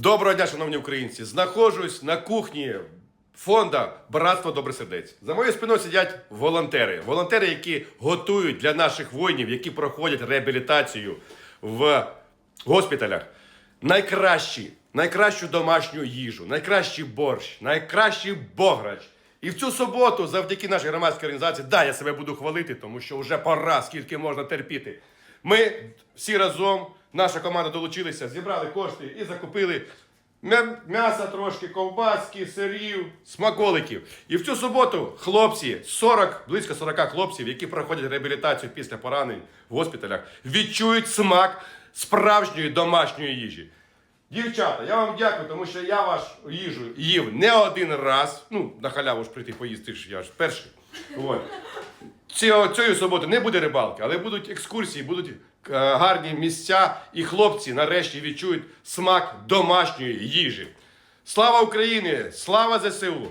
Доброго дня, шановні українці! Знаходжусь на кухні фонда Братство Добросердець. За моєю спиною сидять волонтери. Волонтери, які готують для наших воїнів, які проходять реабілітацію в госпіталях. Найкращі, найкращу домашню їжу, найкращий борщ, найкращий бограч. І в цю суботу, завдяки нашій громадській організації, да, я себе буду хвалити, тому що вже пора, скільки можна терпіти. Ми всі разом, наша команда долучилися, зібрали кошти і закупили м'я- м'яса трошки, ковбаски, сирів, смаколиків. І в цю суботу хлопці, 40, близько 40 хлопців, які проходять реабілітацію після поранень в госпіталях, відчують смак справжньої домашньої їжі. Дівчата, я вам дякую, тому що я вашу їжу їв не один раз. Ну, на халяву ж прийти поїсти ж я ж перший. От. Цієї суботи не буде рибалки, але будуть екскурсії, будуть е, гарні місця, і хлопці нарешті відчують смак домашньої їжі. Слава Україні! Слава ЗСУ!